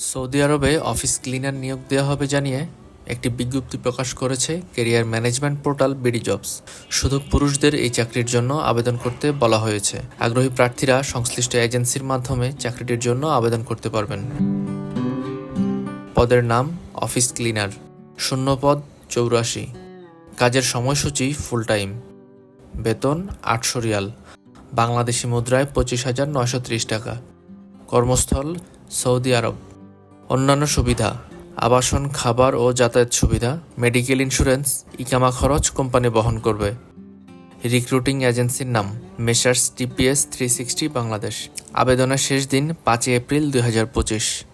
Saudi আরবে office cleaner নিয়োগ দেওয়া হবে জানিয়ে একটি বিজ্ঞপ্তি প্রকাশ করেছে career management portal BD jobs. শুধু পুরুষদের এই চাকরির জন্য আবেদন করতে বলা হয়েছে। আগ্রহী প্রার্থীরা সংশ্লিষ্ট এজেন্সির মাধ্যমে চাকরিটির জন্য আবেদন করতে পারবেন। পদের নাম অফিস ক্লিনার। শূন্য পদ চৌরাশি। কাজের সময়সূচি ফুল টাইম। বেতন আটশো রিয়াল। বাংলাদেশি মুদ্রায় পঁচিশ হাজার নয়শো ত্রিশ টাকা। কর্মস্থল সৌদি আরব। অন্যান্য সুবিধা, আবাসন, খাবার ও যাতায়াত সুবিধা, মেডিকেল ইন্স্যুরেন্স, ইকামা খরচ কোম্পানি বহন করবে। রিক্রুটিং এজেন্সির নাম messrs TPS three sixty Bangladesh. আবেদনের শেষ দিন পাঁচই এপ্রিল দুই হাজার পঁচিশ।